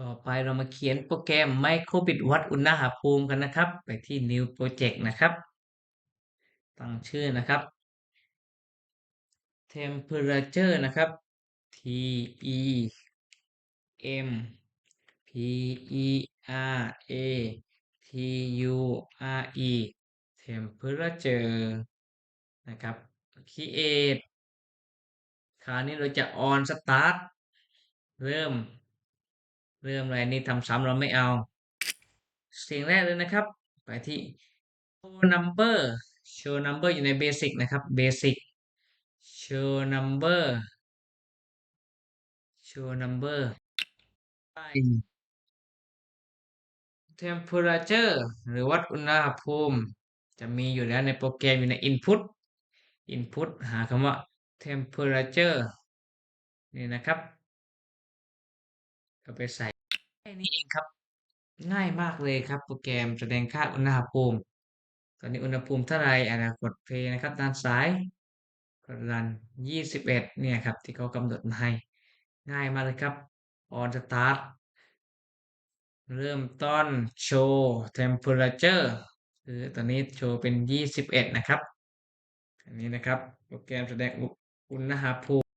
ต่อไปเรามาเขียนโปรแกรม Microbit วัดอุณหภูมิกันนะครับ ไปที่ New Project นะครับ ตั้งชื่อนะครับ Temperature นะครับ T E M P E R A T U R E Temperature นะครับ Create คราวนี้เราจะ on start เริ่ม เริ่มอะไรนี่ทำซ้ำเราไม่เอา สิ่งแรกเลยนะครับ ไปที่ show number show number อยู่ใน basic นะครับ basic show number show number ไป temperature หรือวัดอุณหภูมิ จะมีอยู่แล้วในโปรแกรมอยู่ใน input input หาคำว่า temperature นี่นะครับ ก็ไปใส่แค่นี้เองครับ ง่ายมากเลยครับ โปรแกรมแสดงค่าอุณหภูมิ ตอนนี้อุณหภูมิเท่าไหร่อ่ากดเพลย์นะครับด้านซ้ายกดรัน21 เนี่ยครับ ที่เขากำหนดมาให้ ง่ายมากเลยครับ on start เริ่มต้นโชว์ temperature คือตอนนี้โชว์เป็น 21 นะครับ อันนี้นะครับ โปรแกรมแสดงอุณหภูมิ